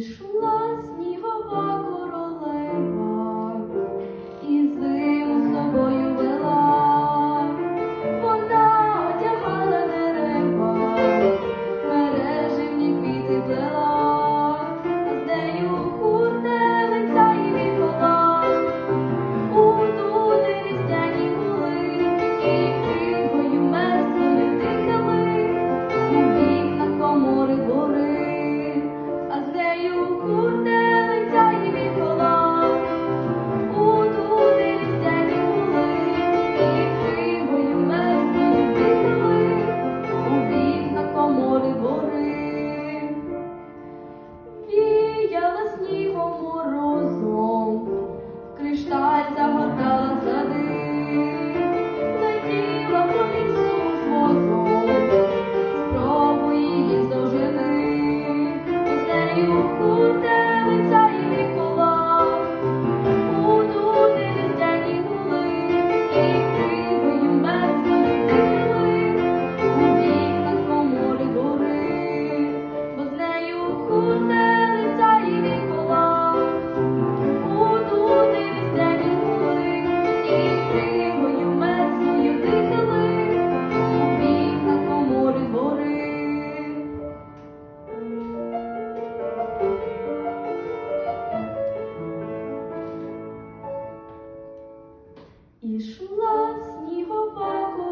прийшла. Ішла снігова.